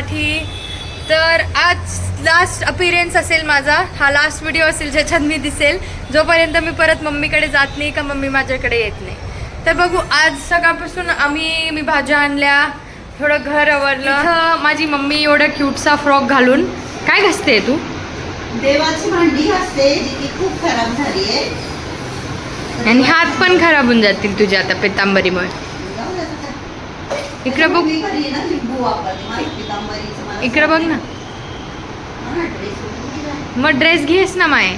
मराठी तर आज last appearance असेल माझा. हा लास्ट व्हिडिओ असेल ज्याच्यात मी दिसेल. जोपर्यंत मी परत मम्मीकडे जात नाही का मम्मी माझ्याकडे येत नाही. तर बघू आज सकाळपासून आम्ही मी भाज्या आणल्या. थोडं घर आवरलं. माझी मम्मी एवढा क्यूटसा फ्रॉक घालून. काय घासते तू? देवाची भांडी जी की खूप खराब झाली आहे. आणि हात पण खराब होऊन जातील तुझ्या आता पितांबरीमुळे. इकडं बघ. मी ना लिंबू इकडं बघ ना. मग ड्रेस घेस ना माय.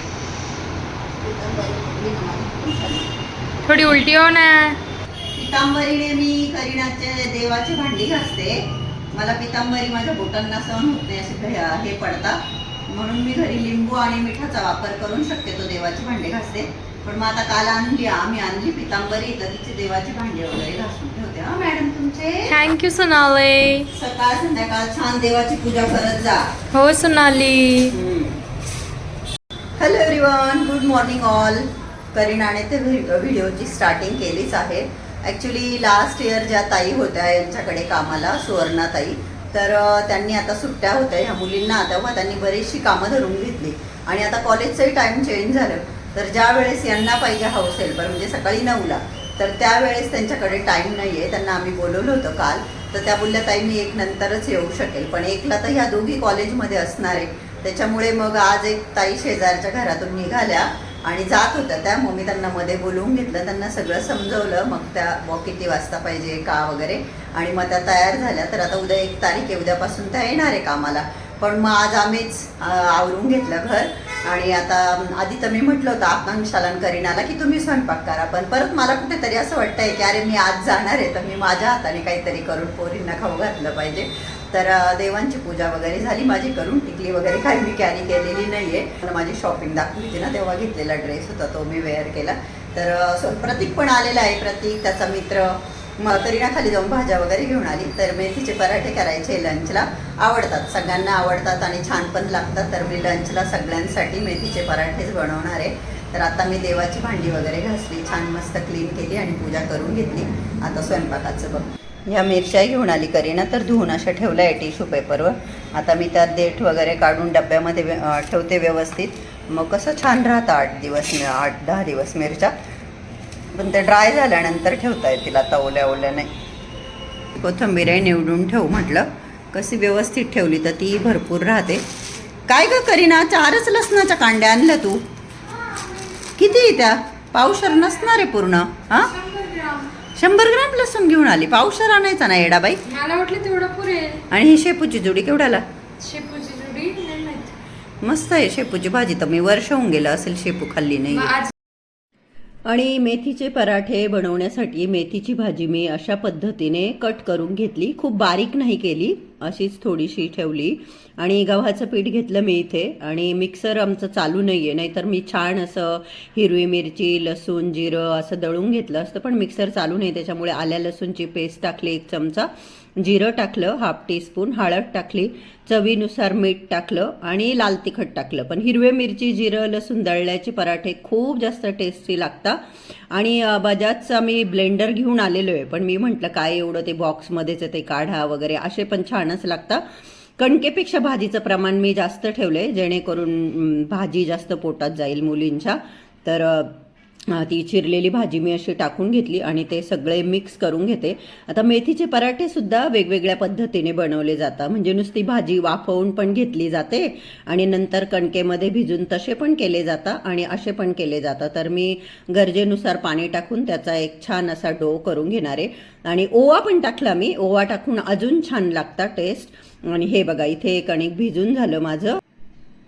थोडी उलटी हो ना. पितांबरीने मी करीनाचे देवाची भांडी घासते. मला पितांबरी माझ्या बोटांना सहन होत नाही असे हे पडतात. म्हणून मी घरी लिंबू आणि मिठाचा वापर करून शक्यतो देवाची भांडी घासते. पण मग आता काल आणली आम्ही आणली पितांबरी तर तिची देवाची भांडी वगैरे घासून ठेवते. हा मॅडम थँक्यू सोनाली सकाळ संध्याकाळ छान देवाची पूजा करत जा. हो Sonali hello everyone good morning all करीनाने ते व्हिडिओची स्टार्टिंग केलीच आहे. ॲक्च्युली लास्ट इयर ज्या ताई होत्या यांच्याकडे कामाला सुवर्णा ताई तर त्यांनी आता सुट्ट्या होत्या. ह्या मुलींना तेव्हा त्यांनी बरीचशी कामं धरून घेतली. आणि आता कॉलेजचंही टाईम चेंज झालं. तर ज्या वेळेस यांना पाहिजे हाऊस हेल्पर म्हणजे सकाळी नऊला तर त्यावेळेस त्यांच्याकडे टाईम नाही आहे त्यांना आम्ही बोलवलं होतं काल. तर त्या बोलल्या ताई मी एक नंतरच येऊ शकेल. पण एकला तर ह्या दोघी कॉलेजमध्ये असणार आहे त्याच्यामुळे मग आज एक ताई शेजारच्या घरातून निघाल्या आणि जात होत्या. त्या मग मी त्यांना मध्ये बोलवून घेतलं. त्यांना सगळं समजवलं. मग त्या बुवा किती वाजता पाहिजे का वगैरे. आणि मग त्या तयार झाल्या. तर आता उद्या एक तारीख आहे. उद्यापासून त्या येणार आहे कामाला. पण मग आज आम्हीच आवरून घेतलं घर. आणि आता आधी तर मी म्हटलं होतं आपण शालन करीनाला की तुम्ही स्वयंपाक करा. पण परत मला कुठेतरी असं वाटतंय की अरे मी आज जाणार आहे. तर मी माझ्या हाताने काहीतरी करून पोरींना खाऊ घातलं पाहिजे. तर देवांची पूजा वगैरे झाली. माझी करून टिकली वगैरे काही मी कॅरी केलेली नाही आहे माझी शॉपिंग दाखवली होती ना तेव्हा घेतलेला ड्रेस होता तो मी वेअर केला. तर सो प्रतीक पण आलेला आहे. प्रतीक त्याचा मित्र मग करीना खाली जाऊन भाज्या वगैरे घेऊन आली. तर मेथीचे पराठे करायचे लंचला आवडतात. सगळ्यांना आवडतात आणि छान पण लागतात. तर मी लंचला सगळ्यांसाठी मेथीचे पराठेच बनवणार आहे. तर आता मी देवाची भांडी वगैरे घासली. छान मस्त क्लीन केली आणि पूजा करून घेतली. आता स्वयंपाकाचं बघ. ह्या मिरच्याही घेऊन आली करीना. तर धुवून अशा ठेवल्या आहे टिश्यू पेपरवर. आता मी त्यात देठ वगैरे काढून डब्यामध्ये ठेवते व्यवस्थित. मग कसं छान राहतं आठ दिवस आठ दहा दिवस मिरच्या. पण ते ड्राय झाल्यानंतर ठेवता येतील आता ओल्या ओल्या नाही. कोथंबीर निवडून ठेवू म्हटलं. कशी व्यवस्थित ठेवली तर ती भरपूर राहते. काय ग करीना चारच लसणाच्या कांड्या आणल्या तू? किती त्या पावशर नसणार आहे पूर्ण हां? शंभर ग्राम लसूण घेऊन आली. पावशर आणायचा ना येडाबाई मला वाटलं तेवढं पुरेल आणि ही शेपूची जुडी केवढ्याला? शेपूची जुडी. मस्त आहे शेपूची भाजी तर मी वर्ष होऊन गेलं असेल शेपू खाल्ली नाही. आणि मेथीचे पराठे बनवण्यासाठी मेथीची भाजी मी अशा पद्धतीने कट करून घेतली. खूप बारीक नाही केली. अशीच थोडीशी ठेवली. आणि गव्हाचं पीठ घेतलं मी इथे. आणि मिक्सर आमचं चालू नाही आहे नाहीतर मी छान असं हिरवी मिरची लसूण जिरं असं दळून घेतलं असतं. पण मिक्सर चालू नाही. त्याच्यामुळे आल्या लसूणची पेस्ट टाकली एक चमचा. जिरं टाकलं हाफ टीस्पून. हळद टाकली. चवीनुसार मीठ टाकलं. आणि लाल तिखट टाकलं. पण हिरवे मिरची जिरं लसूण दळल्याचे पराठे खूप जास्त टेस्टी लागतात. आणि बजाजचा मी ब्लेंडर घेऊन आलेलो आहे. पण मी म्हटलं काय एवढं ते बॉक्समध्येच ते काढा वगैरे. असे पण छान छानच लागतं. कणकेपेक्षा भाजीचं प्रमाण मी जास्त ठेवलं आहे जेणेकरून भाजी जास्त पोटात जाईल मुलींच्या. तर ती चिरलेली भाजी मी अशी टाकून घेतली आणि ते सगळे मिक्स करून घेते. आता मेथीचे पराठे सुद्धा वेगवेगळ्या पद्धतीने बनवले जातात. म्हणजे नुसती भाजी वाफवून पण घेतली जाते आणि नंतर कणकेमध्ये भिजून तसे पण केले जातात आणि असे पण केले जातात. तर मी गरजेनुसार पाणी टाकून त्याचा एक छान असा डो करून घेणार आहे. आणि ओवा पण टाकला मी. ओवा टाकून अजून छान लागता टेस्ट आणि हे बघा इथे कणिक भिजून झालं माझं.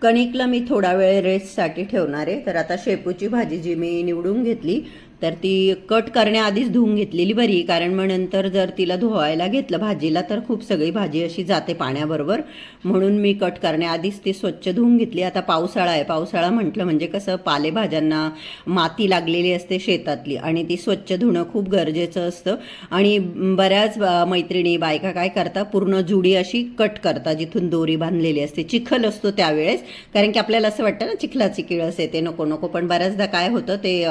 कणिकला मी थोडा वेळ रेस्टसाठी ठेवणार आहे. तर आता शेपूची भाजी जी मी निवडून घेतली तर ती कट करण्याआधीच धुवून घेतलेली बरी कारण मग नंतर जर तिला धुवायला घेतलं भाजीला तर खूप सगळी भाजी अशी जाते पाण्याबरोबर. म्हणून मी कट करण्याआधीच ती स्वच्छ धुवून घेतली. आता पावसाळा आहे. पावसाळा म्हटलं म्हणजे कसं पालेभाज्यांना माती लागलेली असते शेतातली आणि ती स्वच्छ धुणं खूप गरजेचं असतं. आणि बऱ्याच मैत्रिणी बायका काय करतात पूर्ण जुडी अशी कट करतात जिथून दोरी बांधलेली असते. चिखल असतो त्यावेळेस कारण की आपल्याला असं वाटतं ना चिखलाची किळस येते नको नको. पण बऱ्याचदा काय होतं ते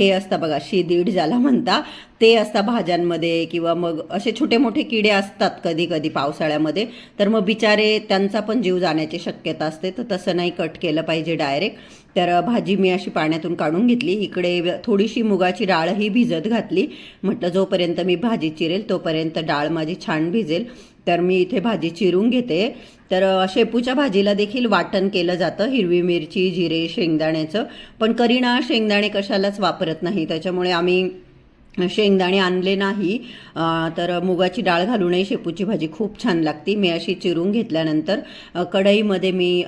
हे असतं बघा शिदीड ज्याला म्हणता ते असतं भाज्यांमध्ये किंवा मग असे छोटे मोठे किडे असतात कधी कधी पावसाळ्यामध्ये तर मग बिचारे त्यांचा पण जीव जाण्याची शक्यता असते. तर तसं नाही कट केलं पाहिजे डायरेक्ट. तर भाजी मी अशी पाण्यातून काढून घेतली. इकडे थोडीशी मुगाची डाळही भिजत घातली. म्हटलं जोपर्यंत मी भाजी चिरेल तोपर्यंत डाळ माझी छान भिजेल. तर मी इथे भाजी चिरून घेते. तर शेपूच्या भाजीला देखील वाटण केलं जातं हिरवी मिरची जिरे शेंगदाण्याचं. पण करीना शेंगदाणे कशालाच वापरत नाही. त्याच्यामुळे आम्ही शेंगदाणे आणले नाही. तर मुगाची डाळ घालूनही शेपूची भाजी खूप छान लागते. मी अशी चिरून घेतल्यानंतर कढईमध्ये मी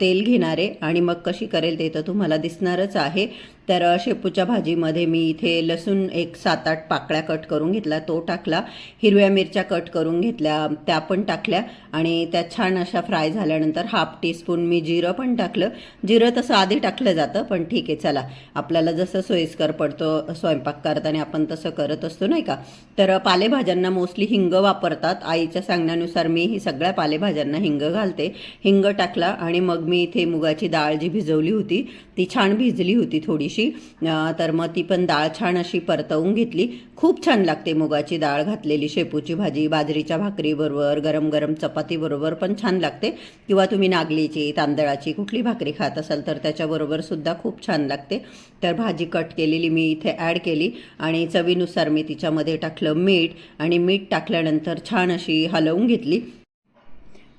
तेल घेणार आहे. आणि मग कशी करेल ते तर तुम्हाला दिसणारच आहे. तर शेपूच्या भाजीमध्ये मी इथे लसूण एक सात आठ पाकळ्या कट करून घेतला तो टाकला. हिरव्या मिरच्या कट करून घेतल्या त्या पण टाकल्या आणि त्या छान अशा फ्राय झाल्यानंतर हाफ टीस्पून मी जिरं पण टाकलं. जिरं तसं आधी टाकलं जातं पण ठीक आहे चला. आपल्याला जसं सोयीस्कर पडतो स्वयंपाक करताना आपण तसं करत असतो नाही का? तर पालेभाज्यांना मोस्टली हिंग वापरतात. आईच्या सांगण्यानुसार मी ही सगळ्या पालेभाज्यांना हिंग घालते. हिंग टाकला आणि मग मी इथे मुगाची डाळ जी भिजवली होती ती छान भिजली होती थोडीशी. दिवशी तर मग ती पण डाळ छान अशी परतवून घेतली. खूप छान लागते मुगाची डाळ घातलेली शेपूची भाजी बाजरीच्या भाकरीबरोबर गरम गरम चपातीबरोबर पण छान लागते. किंवा तुम्ही नागलीची तांदळाची कुठली भाकरी खात असाल तर त्याच्याबरोबर सुद्धा खूप छान लागते. तर भाजी कट केलेली मी इथे ॲड केली आणि चवीनुसार मी तिच्यामध्ये टाकलं मीठ आणि मीठ टाकल्यानंतर छान अशी हलवून घेतली.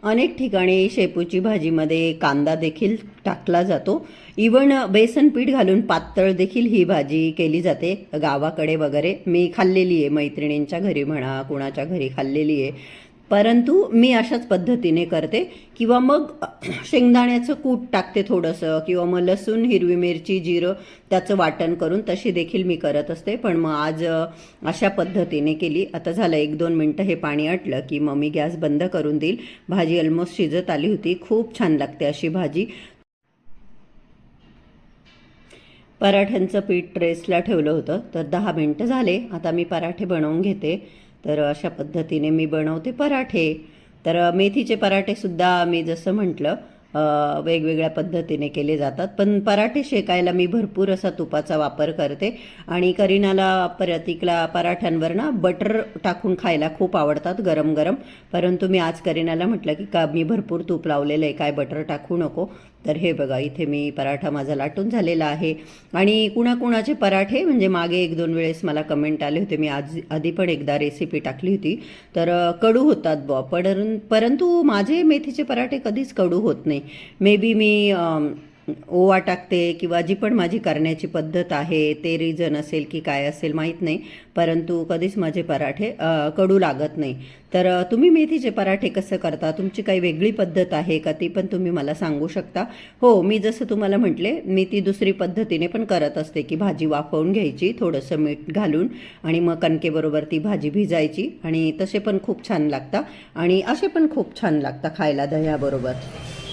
अनेक ठिकाणी शेपूची भाजीमध्ये कांदा देखील टाकला जातो. इवन बेसन पीठ घालून पातळ देखील ही भाजी केली जाते. गावाकडे वगैरे मी खाल्लेली आहे. मैत्रिणींच्या घरी म्हणा कुणाच्या घरी खाल्लेली आहे. परंतु मी अशाच पद्धतीने करते. किंवा मग शेंगदाण्याचं कूट टाकते थोडंसं किंवा मग लसूण हिरवी मिरची जिरं त्याचं वाटण करून तशी देखील मी करत असते. पण मग आज अशा पद्धतीने केली. आता झालं एक दोन मिनटं हे पाणी आटलं की मग मी गॅस बंद करून देईल. भाजी ऑलमोस्ट शिजत आली होती. खूप छान लागते अशी भाजी. पराठ्यांचं पीठ रेसला ठेवलं होतं. तर दहा मिनटं झाले. आता मी पराठे बनवून घेते. तर अशा पद्धतीने मी बनवते पराठे. तर मेथीचे पराठेसुद्धा मी जसं म्हटलं वेगवेगळ्या पद्धतीने केले जातात. पण पराठे शेकायला मी भरपूर असा तुपाचा वापर करते आणि करीनाला प्रतीकला पराठ्यांवर ना बटर टाकून खायला खूप आवडतात गरम गरम परंतु मी आज करीनाला म्हटलं की का मी भरपूर तूप लावलेलं आहे काय बटर टाकू नको? तर हे बघा इथे मी पराठा माझा लाटून झालेला आहे. आणि कुणाकुणाचे पराठे म्हणजे मागे एक दोन वेळेस मला कमेंट आले होते मी आज आधी पण एकदा रेसिपी टाकली होती. तर कडू होतात बॉ पण परंतु माझे मेथीचे पराठे कधीच कडू होत नाही. मे बी मी ओवा टाकते किंवा जी पण माझी करण्याची पद्धत आहे ते रिझन असेल की काय असेल माहीत नाही परंतु कधीच माझे पराठे कडू लागत नाही. तर तुम्ही मेथीचे पराठे कसं करता? तुमची काही वेगळी पद्धत आहे का? ती पण तुम्ही मला सांगू शकता. हो मी जसं तुम्हाला म्हटले मी ती दुसरी पद्धतीने पण करत असते की भाजी वाफवून घ्यायची थोडंसं मीठ घालून आणि मग कणकेबरोबर ती भाजी भिजायची आणि तसे पण खूप छान लागतात आणि असे पण खूप छान लागतात खायला दह्याबरोबर.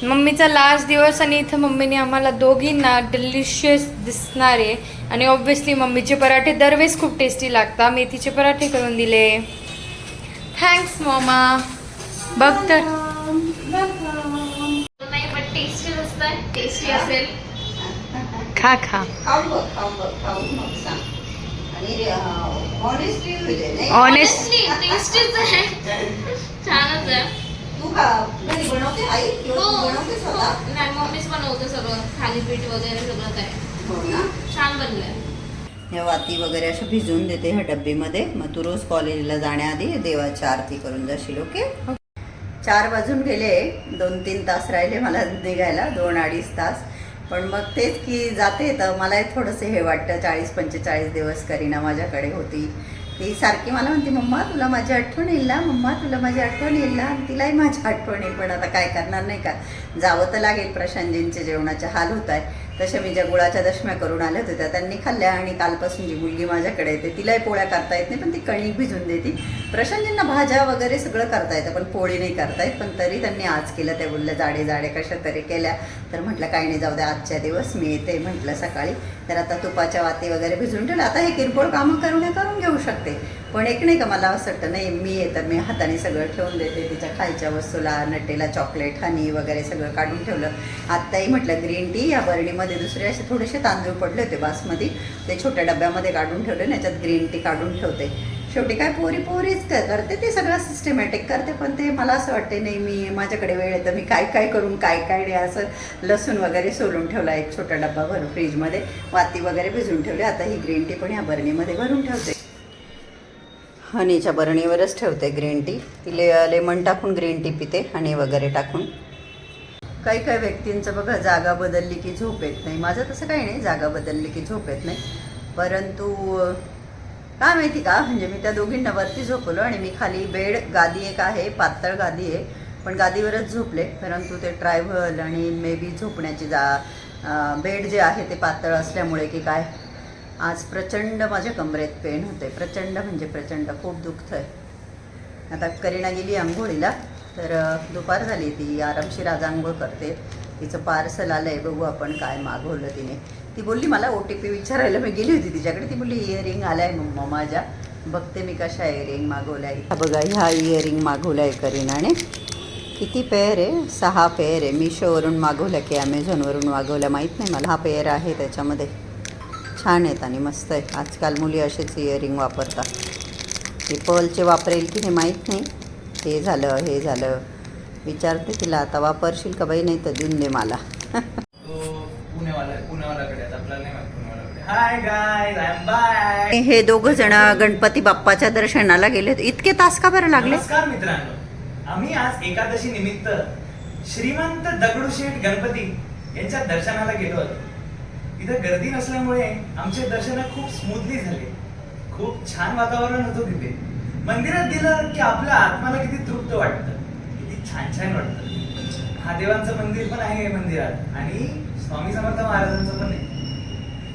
मम्मीचा लास्ट दिवस आणि इथं मम्मीने आम्हाला दोघींना डिलिशियस दिसणारे आणि ऑब्व्हियसली मम्मीचे पराठे दरवेळेस खूप टेस्टी लागतात. मेथीचे पराठे करून दिले. Thanks mama. बघ तर. नाही पण टेस्टी असतं टेस्टी असेल खा खा आणि ऑनेस्टली तू घरी बनवते आई? किंवा हो तू बनवते स्वतः? हो. नाही मम्मीच बनवते सगळं. थालीपीठ वगैरे सगळं काय. हो ना छान बनलंय. ह्या वाती वगैरे अशा भिजवून देते ह्या डब्बीमध्ये. मग तू रोज कॉलेजला जाण्याआधी देवाची आरती करून जाशील ओके? चार वाजून गेले. दोन तीन तास राहिले मला निघायला. दोन अडीच तास. पण मग तेच की जाते. तर मला थोडंसं हे वाटतं. चाळीस पंचेचाळीस दिवस करीना माझ्याकडे होती. ती सारखी मला म्हणते मम्मा तुला माझी आठवण येईल ना? मम्मा तुला माझी आठवण येईल ना? आणि तिलाही माझी आठवण येईल पण आता काय करणार नाही का? जावं तर लागेल प्रशांतजींचे जेवणाचे हाल होत आहे तशा मी ज्या गुळाच्या दशम्या करून आल्या होत्या त्यांनी खाल्ल्या आणि कालपासून जी मुलगी माझ्याकडे येते तिलाही पोळ्या करता येत नाही पण ती कणिक भिजून देते. प्रशांतींना भाज्या वगैरे सगळं करता येतं पण पोळी नाही करता येत. पण तरी त्यांनी आज केलं त्या बोलल्या जाडे जाडे कशा तरी केल्या. तर म्हटलं काही नाही जाऊ द्या आजच्या दिवस मी येते म्हटलं सकाळी. तर आता तुपाच्या वाती वगैरे भिजून ठेवलं. आता हे किरकोळ कामं करून करून घेऊ शकते. पण एक नाही का मला असं वाटतं नाही मी येतात मी हाताने सगळं ठेवून देते तिच्या खायच्या वस्तूला नटेला चॉकलेट हनी वगैरे सगळं काढून ठेवलं. आत्ताही म्हटलं ग्रीन टी या बरणीमध्ये दुसरे असे थोडेसे तांदूळ पडले होते बासमती ते छोट्या डब्यामध्ये काढून ठेवले ना याच्यात ग्रीन टी काढून ठेवते. शेवटी काय पोरी पोरीच करते ते सगळं सिस्टमॅटिक करते पण ते मला असं वाटते नाही मी माझ्याकडे वेळ येतं तर मी काय काय करून काय काय नाही असं लसूण वगैरे सोलून ठेवला एक छोटा डब्बा भरून फ्रीजमध्ये वाती वगैरे भिजून ठेवली आता ही ग्रीन टी पण ह्या बरणीमध्ये भरून ठेवते. हनीच्या बरणीवरच ठेवते ग्रीन टी. ती ले लेमन टाकून ग्रीन टी पिते हनी वगैरे टाकून. काही काही व्यक्तींचं बघा जागा बदलली की झोप येत नाही. माझं तसं काही नाही जागा बदलली की झोप येत नाही. परंतु काय माहिती का? म्हणजे मी त्या दोघींना वरती झोपलो आणि मी खाली बेड गादी एक आहे पातळ गादी आहे पण गादीवरच झोपले. परंतु ते ट्रायव्हल आणि मे बी झोपण्याची जा बेड जे आहे ते पातळ असल्यामुळे की काय आज प्रचंड माझ्या कमरेत पेन होते प्रचंड म्हणजे प्रचंड. खूप दुखतं आहे आता करीना गेली आंघोळीला तर दुपार झाली ती. आरामशीर आज आंघोळ करते. तिचं पार्सल आलं आहे बघू आपण काय मागवलं तिने. ती बोलली मला ओ टी पी विचारायला मी गेली होती तिच्याकडे. ती बोलली इयरिंग आलाय मम्मा माझ्या. बघते मी कशा इयरिंग मागवल्या आहे बघा ह्या इयरिंग मागवल्या आहे करीनाने. किती पेअर आहे? सहा पेअर आहे. मिशोवरून मागवल्या की ॲमेझॉनवरून मागवल्या माहीत नाही मला. हा पेअर आहे त्याच्यामध्ये. छान आहेत आणि मस्त आहे आजकाल मुली असेच इयरिंग वापरतात. ती पर्लचे वापरेल की नाही माहीत नाही. हे झालं हे झालं. विचारते तिला आता वापरशील का बाई? नाही तर देऊन दे मला. तो हे दोघं जण गणपती बाप्पाच्या दर्शनाला गेले. इतके तास का बरं लागले? नमस्कार मित्रांनो. आम्ही आज एकादशी निमित्त श्रीमंत दगडूशेठ गणपती यांच्या दर्शनाला गेलो होतो. इथं गर्दी नसल्यामुळे आमचे दर्शन खूप स्मूथली झाले. खूप छान वातावरण होतं तिथे. मंदिरात गेलं की आपल्या आत्माला किती तृप्त वाटतं. किती छान छान वाटतं. महादेवांचं मंदिर पण आहे मंदिरात. आणि स्वामी समर्थ महाराजांचं पण आहे.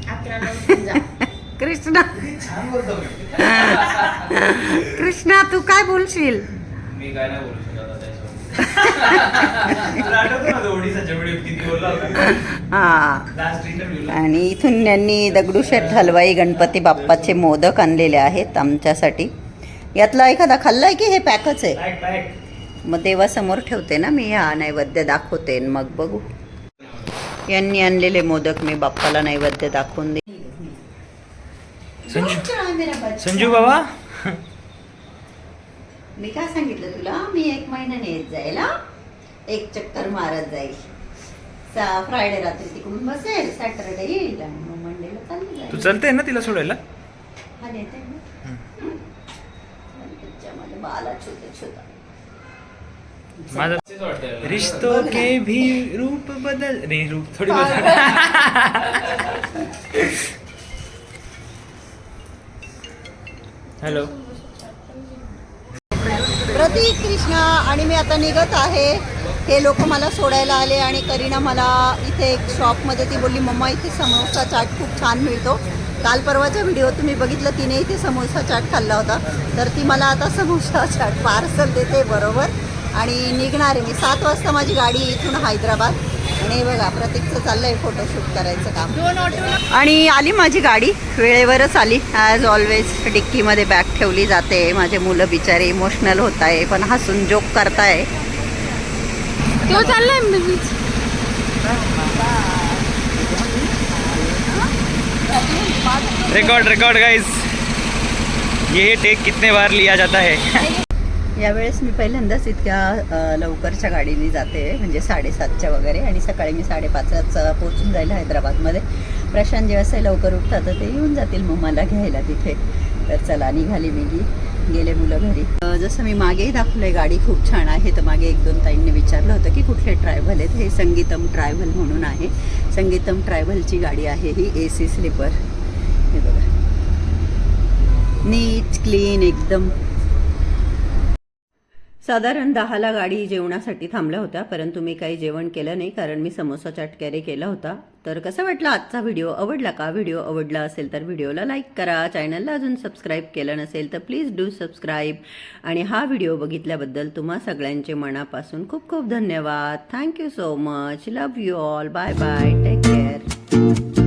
कृष्णा. किती छान बोलतो मी. कृष्णा तू काय बोलशील? मी काय नाही बोलू हा. आणि इथून यांनी दगडूशेठ हलवाई गणपती बाप्पाचे मोदक आणलेले आहेत आमच्यासाठी. यातला एखादा खाल्लाय की हे पॅकच आहे? मग देवासमोर ठेवते ना मी हा नैवेद्य दाखवते आणि मग बघू. यांनी आणलेले मोदक मी बाप्पाला नैवेद्य दाखवून दे. संजू बाबा? मी काय सांगितलं तुला? मी एक महिन्याने येत जाईल हा एक चक्कर मारत जाईल. सा फ्रायडे रात्री तिकडून बसेल सॅटरडे येईल आणि मग मंडेला चालली जाईल. तू चलते ना तिला सोडायला? हा देते ना. त्याच्यामध्ये बाला छोटे छोटा. माझा रिश्तो के भी रूप बदल नाही रूप थोडी बदल. हॅलो हरी कृष्णा आणि मी आता निघत आहे. हे लोक मला सोडायला आले आणि करीना मला इथे एक शॉपमध्ये ती बोलली मम्मा इथे समोसा चाट खूप छान मिळतो. काल परवाचा व्हिडिओ तुम्ही बघितलं तिने इथे समोसा चाट खाल्ला होता. तर ती मला आता समोसा चाट पार्सल देते बरोबर. आणि निघणार आहे मी. सात वाजता माझी गाडी इथून हैदराबाद. आणि बघा प्रतीकचं चाललंय फोटोशूट करायचं काम. आणि आली माझी गाडी. वेळेवरच आली. ॲज ऑलवेज डिक्कीमध्ये बॅग ठेवली जाते. माझे मुलं बिचारे इमोशनल होत आहे पण हसून जोक करताय. तो चाललाय रिकॉर्ड रिकॉर्ड गाइस ये टेक कितने बार लिया जाता है? यावेळेस मी पहिल्यांदाच इतक्या लवकरच्या गाडीने जाते. म्हणजे साडेसातच्या वगैरे आणि सकाळी मी साडेपाचलाच पोचून जाईल हैदराबादमध्ये. प्रशांत जे असे लवकर उठतात तर ते येऊन जातील मग मला घ्यायला तिथे. तर चला निघाली मी. गी गेले मुलं घरी. जसं मी मागेही दाखवलंय गाडी खूप छान आहे. तर मागे एक दोन ताईंनी विचारलं होतं की कुठले ट्रॅव्हल आहेत? हे संगीतम ट्रॅव्हल म्हणून आहे. संगीतम ट्रॅव्हलची गाडी आहे ही ए सी स्लीपर. हे बघा. नीट क्लीन एकदम साधारण दहाला गाडी जेवणासाठी थांबल्या होत्या परंतु मी काही जेवण केलं नाही कारण मी समोसा चाट कॅरी केला होता. तर कसा वाटला आजचा व्हिडिओ आवडला का? व्हिडिओ आवडला असेल तर व्हिडिओला लाईक करा. चॅनलला अजून सबस्क्राईब केलं नसेल तर प्लीज डू सबस्क्राईब आणि हा व्हिडिओ बघितल्याबद्दल तुम्हा सगळ्यांचे मनापासून खूप खूप धन्यवाद. Thank you so much love you all bye bye take care